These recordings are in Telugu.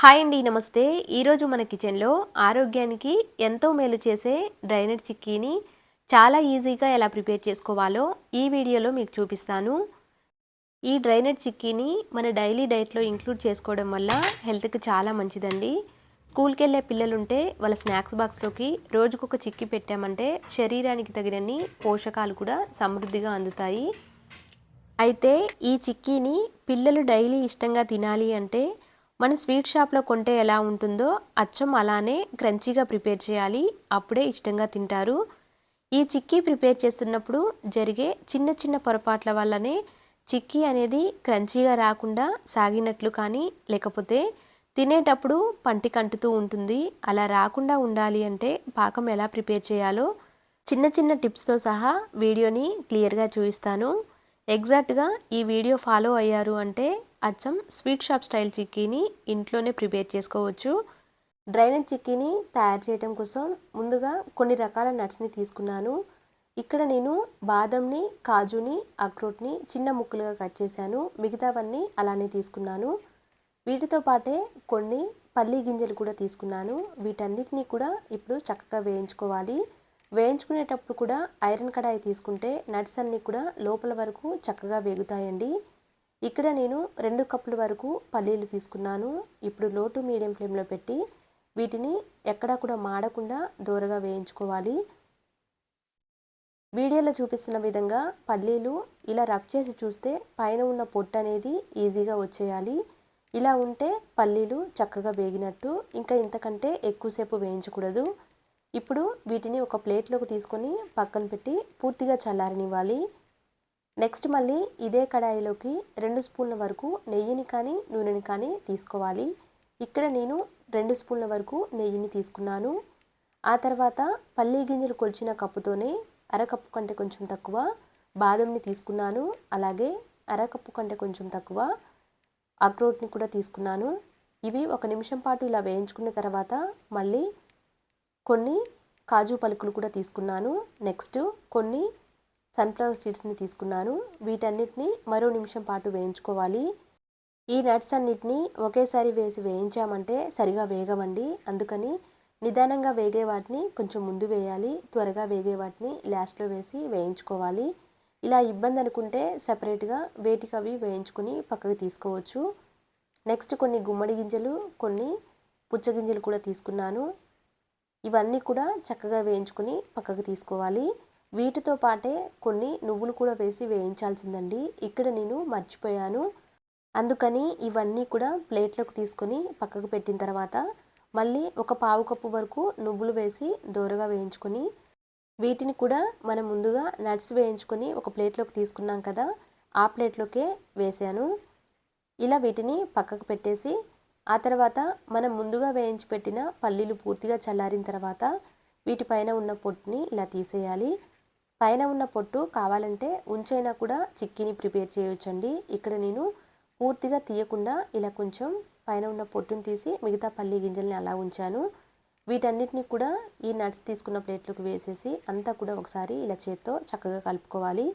హాయ్ అండి నమస్తే. ఈరోజు మన కిచెన్లో ఆరోగ్యానికి ఎంతో మేలు చేసే డ్రైనట్ చిక్కీని చాలా ఈజీగా ఎలా ప్రిపేర్ చేసుకోవాలో ఈ వీడియోలో మీకు చూపిస్తాను. ఈ డ్రైనట్ చిక్కీని మన డైలీ డైట్లో ఇంక్లూడ్ చేసుకోవడం వల్ల హెల్త్కి చాలా మంచిదండి. స్కూల్కి వెళ్ళే పిల్లలుంటే వాళ్ళ స్నాక్స్ బాక్స్లోకి రోజుకొక చిక్కీ పెట్టామంటే శరీరానికి తగినన్ని పోషకాలు కూడా సమృద్ధిగా అందుతాయి. అయితే ఈ చిక్కీని పిల్లలు డైలీ ఇష్టంగా తినాలి అంటే మన స్వీట్ షాప్లో కొంటే ఎలా ఉంటుందో అచ్చం అలానే క్రంచీగా ప్రిపేర్ చేయాలి. అప్పుడే ఇష్టంగా తింటారు. ఈ చిక్కీ ప్రిపేర్ చేస్తున్నప్పుడు జరిగే చిన్న చిన్న పొరపాట్ల వల్లనే చిక్కీ అనేది క్రంచీగా రాకుండా సాగినట్లు కానీ లేకపోతే తినేటప్పుడు పంటి కంటుతూ ఉంటుంది. అలా రాకుండా ఉండాలి అంటే పాకం ఎలా ప్రిపేర్ చేయాలో చిన్న చిన్న టిప్స్తో సహా వీడియోని క్లియర్గా చూపిస్తాను. ఎగ్జాక్ట్గా ఈ వీడియో ఫాలో అయ్యారు అంటే అచ్చం స్వీట్ షాప్ స్టైల్ చిక్కీని ఇంట్లోనే ప్రిపేర్ చేసుకోవచ్చు. డ్రైనర్ చిక్కీని తయారు చేయడం కోసం ముందుగా కొన్ని రకాల నట్స్ని తీసుకున్నాను. ఇక్కడ నేను బాదంని కాజుని అక్రోట్ని చిన్న ముక్కలుగా కట్ చేశాను. మిగతావన్నీ అలానే తీసుకున్నాను. వీటితో పాటే కొన్ని పల్లి గింజలు కూడా తీసుకున్నాను. వీటన్నిటిని కూడా ఇప్పుడు చక్కగా వేయించుకోవాలి. వేయించుకునేటప్పుడు కూడా ఐరన్ కడాయి తీసుకుంటే నట్స్ అన్నీ కూడా లోపల వరకు చక్కగా వేగుతాయండి. ఇక్కడ నేను రెండు కప్పుల వరకు పల్లీలు తీసుకున్నాను. ఇప్పుడు లోటు మీడియం ఫ్లేమ్లో పెట్టి వీటిని ఎక్కడా కూడా మాడకుండా దూరగా వేయించుకోవాలి. వీడియోలో చూపిస్తున్న విధంగా పల్లీలు ఇలా రబ్ చేసి చూస్తే పైన ఉన్న పొట్టు అనేది ఈజీగా వచ్చేయాలి. ఇలా ఉంటే పల్లీలు చక్కగా వేగినట్టు ఇంకా ఇంతకంటే ఎక్కువసేపు వేయించకూడదు. ఇప్పుడు వీటిని ఒక ప్లేట్లోకి తీసుకొని పక్కన పెట్టి పూర్తిగా చల్లారనివ్వాలి. నెక్స్ట్ మళ్ళీ ఇదే కడాయిలోకి రెండు స్పూన్ల వరకు నెయ్యిని కానీ నూనెని కానీ తీసుకోవాలి. ఇక్కడ నేను రెండు స్పూన్ల వరకు నెయ్యిని తీసుకున్నాను. ఆ తర్వాత పల్లీ గింజలు కొలిచిన కప్పుతోనే అరకప్పు కంటే కొంచెం తక్కువ బాదంని తీసుకున్నాను. అలాగే అరకప్పు కంటే కొంచెం తక్కువ అక్రోట్ని కూడా తీసుకున్నాను. ఇవి ఒక నిమిషం పాటు ఇలా వేయించుకున్న తర్వాత మళ్ళీ కొన్ని కాజు పలుకులు కూడా తీసుకున్నాను. నెక్స్ట్ కొన్ని సన్ఫ్లవర్ సీడ్స్ని తీసుకున్నాను. వీటన్నిటిని మరో నిమిషం పాటు వేయించుకోవాలి. ఈ నట్స్ అన్నిటిని ఒకేసారి వేసి వేయించామంటే సరిగా వేగవండి. అందుకని నిదానంగా వేగే వాటిని కొంచెం ముందు వేయాలి. త్వరగా వేగే వాటిని లాస్ట్లో వేసి వేయించుకోవాలి. ఇలా ఇబ్బంది అనుకుంటే సపరేట్గా వేటికి అవి వేయించుకొని పక్కకు తీసుకోవచ్చు. నెక్స్ట్ కొన్ని గుమ్మడి గింజలు కొన్ని పుచ్చగింజలు కూడా తీసుకున్నాను. ఇవన్నీ కూడా చక్కగా వేయించుకొని పక్కకు తీసుకోవాలి. వీటితో పాటే కొన్ని నువ్వులు కూడా వేసి వేయించాల్సిందండి. ఇక్కడ నేను మర్చిపోయాను. అందుకని ఇవన్నీ కూడా ప్లేట్లోకి తీసుకొని పక్కకు పెట్టిన తర్వాత మళ్ళీ ఒక పావు కప్పు వరకు నువ్వులు వేసి దోరగా వేయించుకొని వీటిని కూడా మనం ముందుగా నట్స్ వేయించుకొని ఒక ప్లేట్లోకి తీసుకున్నాం కదా ఆ ప్లేట్లోకే వేసాను. ఇలా వీటిని పక్కకు పెట్టేసి ఆ తర్వాత మనం ముందుగా వేయించి పెట్టిన పల్లీలు పూర్తిగా చల్లారిన తర్వాత వీటిపైన ఉన్న పొట్టుని ఇలా తీసేయాలి. పైన ఉన్న పొట్టు కావాలంటే ఉంచైనా కూడా చిక్కీని ప్రిపేర్ చేయొచ్చండి. ఇక్కడ నేను పూర్తిగా తీయకుండా ఇలా కొంచెం పైన ఉన్న పొట్టును తీసి మిగతా పల్లీ గింజల్ని అలా ఉంచాను. వీటన్నిటిని కూడా ఈ నట్స్ తీసుకున్న ప్లేట్లోకి వేసేసి అంతా కూడా ఒకసారి ఇలా చేత్తో చక్కగా కలుపుకోవాలి.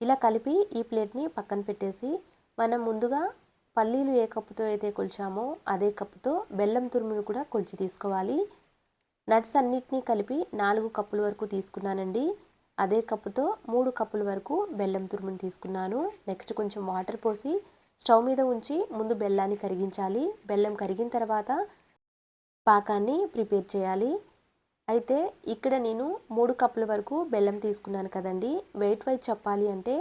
ఇలా కలిపి ఈ ప్లేట్ని పక్కన పెట్టేసి మనం ముందుగా పల్లీలు ఏ కప్పుతో అయితే కొలిచామో అదే కప్పుతో బెల్లం తురుమును కూడా కొలిచి తీసుకోవాలి. నట్స్ అన్నిటినీ కలిపి నాలుగు కప్పుల వరకు తీసుకున్నానండి. అదే కప్పుతో మూడు కప్పుల వరకు బెల్లం తురుముని తీసుకున్నాను. నెక్స్ట్ కొంచెం వాటర్ పోసి స్టవ్ మీద ఉంచి ముందు బెల్లాన్ని కరిగించాలి. బెల్లం కరిగిన తర్వాత పాకాన్ని ప్రిపేర్ చేయాలి. అయితే ఇక్కడ నేను మూడు కప్పుల వరకు బెల్లం తీసుకున్నాను కదండి. వెయిట్ వైజ్ చెప్పాలి అంటే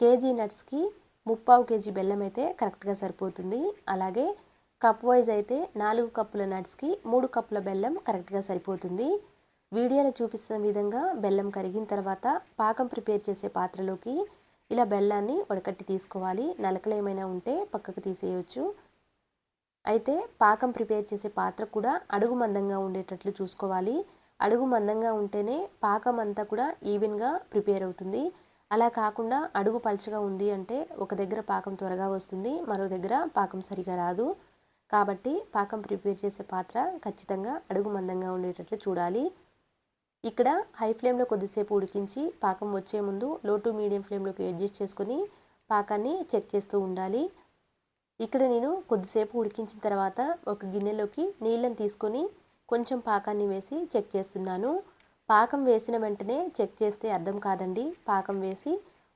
కేజీ నట్స్కి ముప్పావు కేజీ బెల్లం అయితే కరెక్ట్గా సరిపోతుంది. అలాగే కప్ వైజ్ అయితే నాలుగు కప్పుల నట్స్కి మూడు కప్పుల బెల్లం కరెక్ట్గా సరిపోతుంది. వీడియోలో చూపిస్తున్న విధంగా బెల్లం కరిగిన తర్వాత పాకం ప్రిపేర్ చేసే పాత్రలోకి ఇలా బెల్లాన్ని వడకట్టి తీసుకోవాలి. నలకలు ఏమైనా ఉంటే పక్కకు తీసేయవచ్చు అయితే పాకం ప్రిపేర్ చేసే పాత్ర కూడా అడుగు మందంగా ఉండేటట్లు చూసుకోవాలి. అడుగు మందంగా ఉంటేనే పాకం అంతా కూడా ఈవెన్గా ప్రిపేర్ అవుతుంది. అలా కాకుండా అడుగు పలుచగా ఉంది అంటే ఒక దగ్గర పాకం త్వరగా వస్తుంది మరో దగ్గర పాకం సరిగా రాదు. కాబట్టి పాకం ప్రిపేర్ చేసే పాత్ర ఖచ్చితంగా అడుగు మందంగా ఉండేటట్లు చూడాలి. ఇక్కడ హై ఫ్లేమ్లో కొద్దిసేపు ఉడికించి పాకం వచ్చే ముందు లో టు మీడియం ఫ్లేమ్లోకి అడ్జస్ట్ చేసుకొని పాకాన్ని చెక్ చేస్తూ ఉండాలి. ఇక్కడ నేను కొద్దిసేపు ఉడికించిన తర్వాత ఒక గిన్నెలోకి నీళ్ళని తీసుకొని కొంచెం పాకాన్ని వేసి చెక్ చేస్తున్నాను. పాకం వేసిన వెంటనే చెక్ చేస్తే అర్థం కాదండి. పాకం వేసి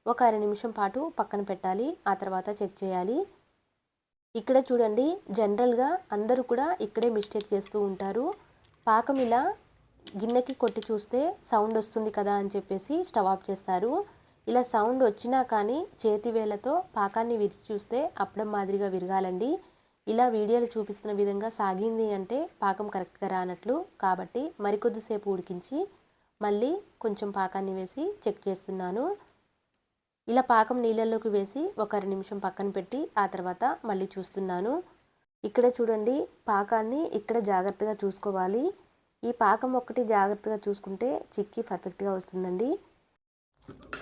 ఒక అర నిమిషం పాటు పక్కన పెట్టాలి. ఆ తర్వాత చెక్ చేయాలి. ఇక్కడ చూడండి జనరల్గా అందరూ కూడా ఇక్కడే మిస్టేక్ చేస్తూ ఉంటారు. పాకం ఇలా గిన్నెకి కొట్టి చూస్తే సౌండ్ వస్తుంది కదా అని చెప్పేసి స్టవ్ ఆఫ్ చేస్తారు. ఇలా సౌండ్ వచ్చినా కానీ చేతి వేలతో పాకాన్ని విరిచి చూస్తే అప్పడం మాదిరిగా విరగాలండి. ఇలా వీడియోలు చూపిస్తున్న విధంగా సాగింది అంటే పాకం కరెక్ట్గా రానట్లు. కాబట్టి మరికొద్దిసేపు ఉడికించి మళ్ళీ కొంచెం పాకాన్ని వేసి చెక్ చేస్తున్నాను. ఇలా పాకం నీళ్ళల్లోకి వేసి ఒక నిమిషం పక్కన పెట్టి ఆ తర్వాత మళ్ళీ చూస్తున్నాను. ఇక్కడ చూడండి పాకాన్ని ఇక్కడ జాగ్రత్తగా చూసుకోవాలి. ఈ పాకం ఒక్కటి జాగ్రత్తగా చూసుకుంటే చిక్కీ పర్ఫెక్ట్గా వస్తుందండి.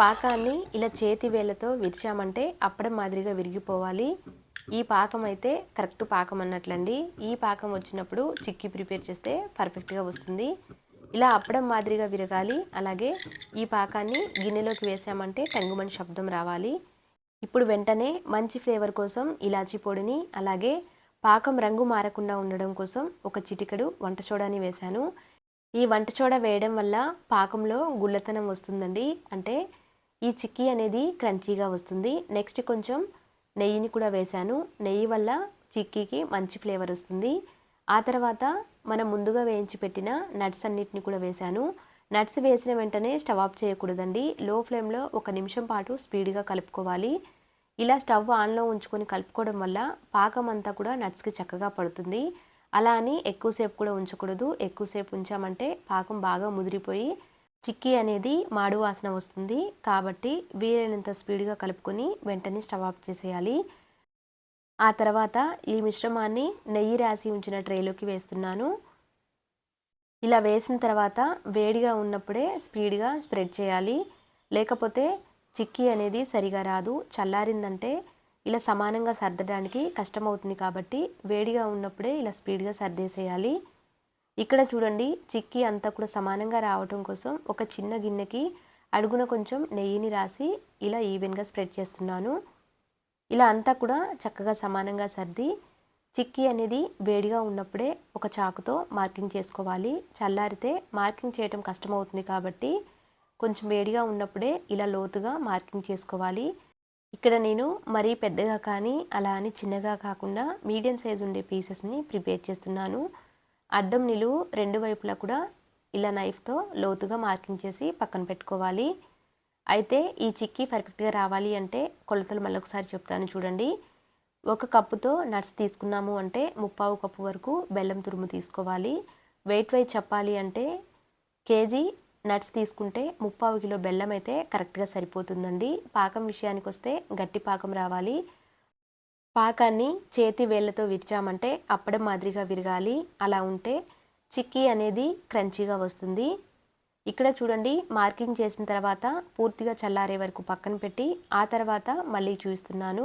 పాకాన్ని ఇలా చేతి వేళ్ళతో విరిచామంటే అప్పడం మాదిరిగా విరిగిపోవాలి. ఈ పాకం అయితే కరెక్ట్ పాకం అన్నట్లండి. ఈ పాకం వచ్చినప్పుడు చిక్కీ ప్రిపేర్ చేస్తే పర్ఫెక్ట్గా వస్తుంది. ఇలా అప్పడం మాదిరిగా విరగాలి. అలాగే ఈ పాకాన్ని గిన్నెలోకి వేసామంటే టంగుమని శబ్దం రావాలి. ఇప్పుడు వెంటనే మంచి ఫ్లేవర్ కోసం ఇలాచీ పొడిని అలాగే పాకం రంగు మారకుండా ఉండడం కోసం ఒక చిటికెడు వంట సోడాని వేశాను. ఈ వంట సోడా వేయడం వల్ల పాకంలో గుల్లతనం వస్తుందండి. అంటే ఈ చిక్కీ అనేది క్రంచీగా వస్తుంది. నెక్స్ట్ కొంచెం నెయ్యిని కూడా వేశాను. నెయ్యి వల్ల చిక్కీకి మంచి ఫ్లేవర్ వస్తుంది. ఆ తర్వాత మనం ముందుగా వేయించి పెట్టిన నట్స్ అన్నిటిని కూడా వేశాను. నట్స్ వేసిన వెంటనే స్టవ్ ఆఫ్ చేయకూడదండి. లో ఫ్లేమ్లో ఒక నిమిషం పాటు స్పీడ్గా కలుపుకోవాలి. ఇలా స్టవ్ ఆన్లో ఉంచుకొని కలుపుకోవడం వల్ల పాకం అంతా కూడా నట్స్కి చక్కగా పడుతుంది. అలా అని ఎక్కువసేపు కూడా ఉంచకూడదు. ఎక్కువసేపు ఉంచామంటే పాకం బాగా ముదిరిపోయి చిక్కీ అనేది మాడు వాసన వస్తుంది. కాబట్టి వీలైనంత స్పీడ్గా కలుపుకొని వెంటనే స్టవ్ ఆఫ్ చేసేయాలి. ఆ తర్వాత ఈ మిశ్రమాన్ని నెయ్యి రాసి ఉంచిన ట్రేలోకి వేస్తున్నాను. ఇలా వేసిన తర్వాత వేడిగా ఉన్నప్పుడే స్పీడ్గా స్ప్రెడ్ చేయాలి. లేకపోతే చిక్కీ అనేది సరిగా రాదు. చల్లారిందంటే ఇలా సమానంగా సర్దడానికి కష్టమవుతుంది కాబట్టి వేడిగా ఉన్నప్పుడే ఇలా స్పీడ్గా సర్దేసేయాలి. ఇక్కడ చూడండి చిక్కీ అంతా కూడా సమానంగా రావటం కోసం ఒక చిన్న గిన్నెకి అడుగున కొంచెం నెయ్యిని రాసి ఇలా ఈవెన్గా స్ప్రెడ్ చేస్తున్నాను. ఇలా అంతా కూడా చక్కగా సమానంగా సర్ది చిక్కీ అనేది వేడిగా ఉన్నప్పుడే ఒక చాకుతో మార్కింగ్ చేసుకోవాలి. చల్లారితే మార్కింగ్ చేయటం కష్టమవుతుంది కాబట్టి కొంచెం వేడిగా ఉన్నప్పుడే ఇలా లోతుగా మార్కింగ్ చేసుకోవాలి. ఇక్కడ నేను మరీ పెద్దగా కానీ అలా అని చిన్నగా కాకుండా మీడియం సైజు ఉండే పీసెస్ని ప్రిపేర్ చేస్తున్నాను. అడ్డం నిలువు రెండు వైపులా కూడా ఇలా నైఫ్తో లోతుగా మార్కింగ్ చేసి పక్కన పెట్టుకోవాలి. అయితే ఈ చిక్కీ పర్ఫెక్ట్గా రావాలి అంటే కొలతలు మళ్ళొకసారి చెప్తాను చూడండి. ఒక కప్పుతో నట్స్ తీసుకున్నాము అంటే ముప్పావు కప్పు వరకు బెల్లం తురుము తీసుకోవాలి. వెయిట్ వైజ్ చెప్పాలి అంటే కేజీ నట్స్ తీసుకుంటే ముప్పావు కిలో బెల్లం అయితే కరెక్ట్గా సరిపోతుందండి. పాకం విషయానికి వస్తే గట్టి పాకం రావాలి. పాకాన్ని చేతి వేళ్ళతో విరిచామంటే అప్పడం మాదిరిగా విరగాలి. అలా ఉంటే చిక్కీ అనేది క్రంచీగా వస్తుంది. ఇక్కడ చూడండి మార్కింగ్ చేసిన తర్వాత పూర్తిగా చల్లారే వరకు పక్కన పెట్టి ఆ తర్వాత మళ్ళీ చూస్తున్నాను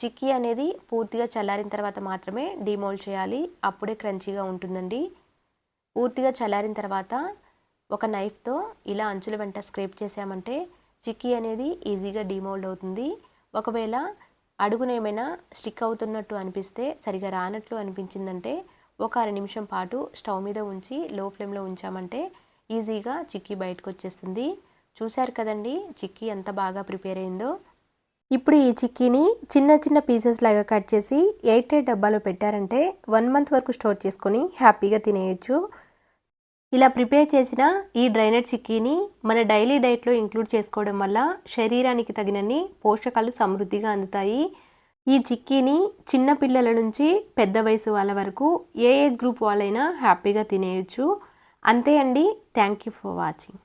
చిక్కీ అనేది పూర్తిగా చల్లారిన తర్వాత మాత్రమే డిమోల్డ్ చేయాలి. అప్పుడే క్రంచీగా ఉంటుందండి. పూర్తిగా చల్లారిన తర్వాత ఒక నైఫ్తో ఇలా అంచుల వెంట స్క్రేప్ చేసామంటే చిక్కీ అనేది ఈజీగా డిమోల్డ్ అవుతుంది. ఒకవేళ అడుగునేమైనా స్టిక్ అవుతున్నట్టు అనిపిస్తే సరిగా రానట్లు అనిపించిందంటే ఒక అర నిమిషం పాటు స్టవ్ మీద ఉంచి లో ఫ్లేమ్లో ఉంచామంటే ఈజీగా చిక్కీ బయటకు వచ్చేస్తుంది చూశారు కదండి చిక్కీ ఎంత బాగా ప్రిపేర్ అయిందో? ఇప్పుడు ఈ చిక్కీని చిన్న చిన్న పీసెస్ లాగా కట్ చేసి ఎయిట్ ఎయిట్ డబ్బాలో పెట్టారంటే వన్ మంత్ వరకు స్టోర్ చేసుకొని హ్యాపీగా తినేయచ్చు. ఇలా ప్రిపేర్ చేసిన ఈ డ్రైనేజ్ చిక్కీని మన డైలీ డైట్లో ఇంక్లూడ్ చేసుకోవడం వల్ల శరీరానికి తగినన్ని పోషకాలు సమృద్ధిగా అందుతాయి. ఈ చిక్కీని చిన్న పిల్లల నుంచి పెద్ద వయసు వాళ్ళ వరకు ఏ ఏజ్ గ్రూప్ వాళ్ళైనా హ్యాపీగా తినేయచ్చు. అంతే అండి. Thank you for watching.